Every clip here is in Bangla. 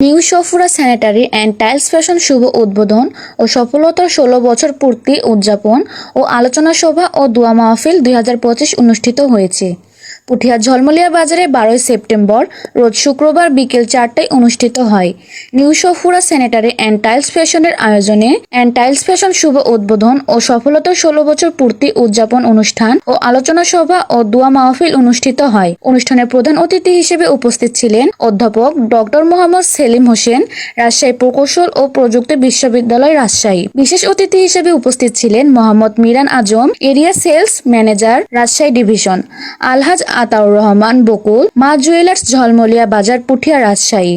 New Safura sanitary and tiles fashion শুভ উদ্বোধন ও সফলতার ষোলো বছর পূর্তি উদযাপন ও আলোচনা সভা ও দোয়া মাহফিল দুই হাজার পঁচিশ অনুষ্ঠিত হয়েছে। পুঠিয়া ঝলমলিয়া বাজারে বারোই সেপ্টেম্বর, রোজ শুক্রবার বিকেল চারটায় অনুষ্ঠিত হয়। New Safura sanitary and tiles ফ্যাশনের আয়োজনে অ্যান্ড টাইলস ফ্যাশন শুভ উদ্বোধন ও সফলতার ষোলো বছর পূর্তি উদযাপন অনুষ্ঠান ও আলোচনা সভা ও দোয়া মাহফিল অনুষ্ঠিত হয়। অনুষ্ঠানের প্রধান অতিথি হিসেবে উপস্থিত ছিলেন অধ্যাপক ডক্টর মোহাম্মদ সেলিম হোসেন, রাজশাহী প্রকৌশল ও প্রযুক্তি বিশ্ববিদ্যালয় রাজশাহী। বিশেষ অতিথি হিসেবে উপস্থিত ছিলেন Mohammad Miran Azam, area sales manager, Rajshahi division. Alhaj Ataur Rahman Bakul, Ma jewellers Jhalmalia Bazar, Puthia Rajshahi.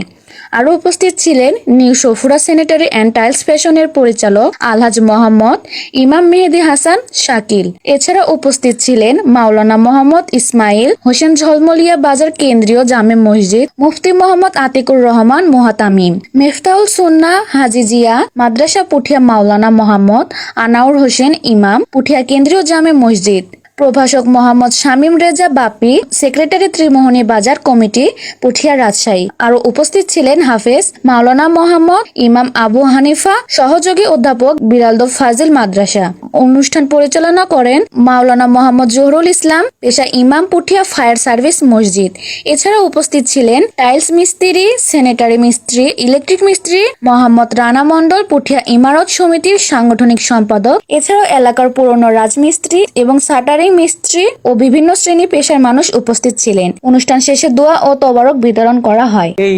আরও উপস্থিত ছিলেন new Safura sanitary and tiles ফ্যাশনের পরিচালক আলহাজ মোহাম্মদ, ইমাম মেহেদি হাসান, শাকিল। এছাড়া উপস্থিত ছিলেন মাওলানা মোহাম্মদ ইসমাইল হোসেন ঝলমলিয়া বাজার কেন্দ্রীয় জামে মসজিদ, মুফতি মোহাম্মদ আতিকুর রহমান মোহাতামিম। মেফতাউল সুন্না হাজি জিয়া, মাদ্রাসা পুঠিয়া মাওলানা মোহাম্মদ আনাউর হোসেন ইমাম, পুঠিয়া কেন্দ্রীয় জামে মসজিদ। প্রভাষক মোহাম্মদ শামীম রেজা বাপি সেক্রেটারি ত্রিমোহনী বাজার কমিটি, পুঠিয়া রাজশাহী। আরও উপস্থিত ছিলেন হাফেজ মাওলানা মোহাম্মদ ইমাম আবু হানিফা, সহযোগী অধ্যাপক বিরালদ ফাজিল মাদ্রাসা। অনুষ্ঠান পরিচালনা করেন মাওলানা মোহাম্মদ জহরুল ইসলাম, পেশা ইমাম পুঠিয়া ফায়ার সার্ভিস মসজিদ। এছাড়া উপস্থিত ছিলেন টাইলস মিস্ত্রি স্যানিটারি মিস্ত্রি, ইলেকট্রিক মিস্ত্রি মোহাম্মদ রানা মণ্ডল, পুঠিয়া ইমারত সমিতির সাংগঠনিক সম্পাদক। এছাড়াও এলাকার পুরনো রাজমিস্ত্রি এবং সাটারিং মিস্ত্রি ও বিভিন্ন শ্রেণি পেশার মানুষ উপস্থিত ছিলেন। অনুষ্ঠান শেষে দোয়া ও তবারক বিতরণ করা হয়। এই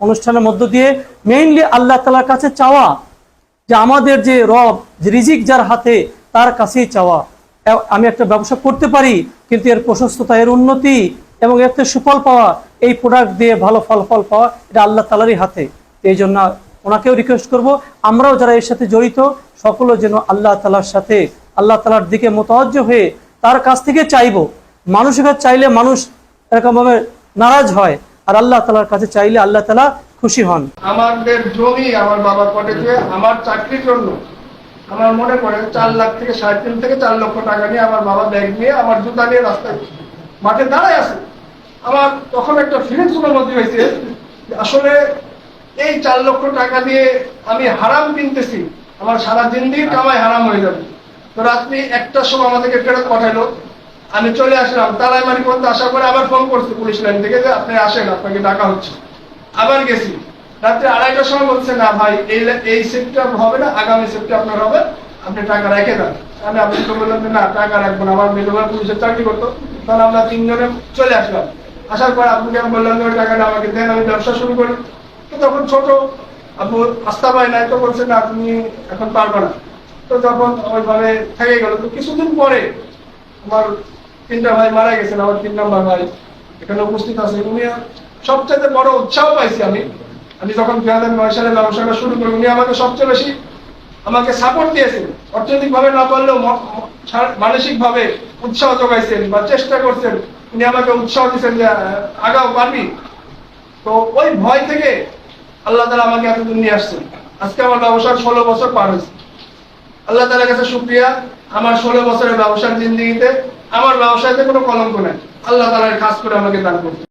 অনুষ্ঠানের মধ্য দিয়ে মেইনলি আল্লাহ তালার কাছে চাওয়া যে আমাদের যে রব, যে রিজিক যার হাতে, তার কাছেই চাওয়া। আমি একটা ব্যবসা করতে পারি, কিন্তু এর প্রশস্ততা, এর উন্নতি এবং এর সুফল পাওয়া, এই প্রোডাক্ট দিয়ে ভালো ফল ফল পাওয়া, এটা আল্লাহ তালারই হাতে। এই জন্য ওনাকেও রিকোয়েস্ট করব, আমরাও যারা এর সাথে জড়িত, সকলও যেন আল্লাহ তালার সাথে, আল্লাহ তালার দিকে মোতাবজ্জ হয়ে তার কাছ থেকে চাইব। মানুষের কাছে চাইলে মানুষ এরকমভাবে নারাজ হয়, আর আল্লাহ তালার কাছে চাইলে আল্লাহ তালা খুশি হন। আমাদের জমি আমার বাবার কটেছে আমার চাকরির জন্য আমার মনে পড়ে চার লাখ থেকে সাড়ে তিন থেকে চার লক্ষ টাকা নিয়ে আমার বাবা ব্যাগ নিয়ে আমার জুতা নিয়ে রাস্তায় মাঠে দাঁড়ায় আছে। আমার তখন একটা ফিলিংস মধ্যে হয়েছে আসলে এই চার লক্ষ টাকা দিয়ে আমি হারাম কিনতেছি। আমার সারা জিন্দিগির কামাই হারাম হয়ে যাবে। রাত্রি একটার সময় আমাদেরকে ফেরত পাঠালো আমি চলে আসলাম তালাইমারি পর্যন্ত আসার পরে আবার ফোন করছে পুলিশ লাইন থেকে যে আপনি আসেন, আপনাকে ডাকা হচ্ছে। আবার গেছি। রাত্রে আড়াইটার সময় বলছে, না ভাই, এই এই সেটটা হবে না, আগামী সেটটা আপনার হবে, আপনি টাকা রেখে দেন। আমি আপনাকে বললাম যে, না, টাকা রাখব না। আমার মেয়ে পুলিশের চাকরি করতো। তাহলে আমরা তিনজনে চলে আসলাম। আসার পর আপনাকে আমি বললাম যে, ওই টাকাটা আমাকে দেন, আমি ব্যবসা শুরু করি। তো তখন ছোট আপু আস্থা পায় নাই, তো বলছে, না, তুমি এখন পারবে না। তো তখন ওইভাবে থেকে গেল, তো কিছুদিন পরে আমার তিনটা ভাই মারা গেছেন, আমার তিন নাম্বার ভাই এখানে উপস্থিত আছে। উনি সবচেয়ে বড় উৎসাহ পাইছি আমি। আমি যখন দুই হাজার নয় সালে ব্যবসাটা শুরু করি, উনি আমাকে সবচেয়ে বেশি আমাকে সাপোর্ট দিয়েছেন। অর্থনৈতিক ভাবে না পারলেও মানসিক ভাবে উৎসাহ যোগাইছেন বা চেষ্টা করছেন। উনি আমাকে উৎসাহ দিচ্ছেন যে আগাও, পারবি? তো ওই ভয় থেকে আল্লাহ তালা আমাকে এতদিন নিয়ে আসছেন। আজকে আমার ব্যবসার ষোলো বছর পার হয়েছে। আল্লাহ তালার কাছে শুক্রিয়া। আমার ষোলো বছরের ব্যবসার জিন্দিগিতে আমার ব্যবসায়তে কোনো কলঙ্ক নেই। আল্লাহ তালার কাজ করে আমাকে দান করছে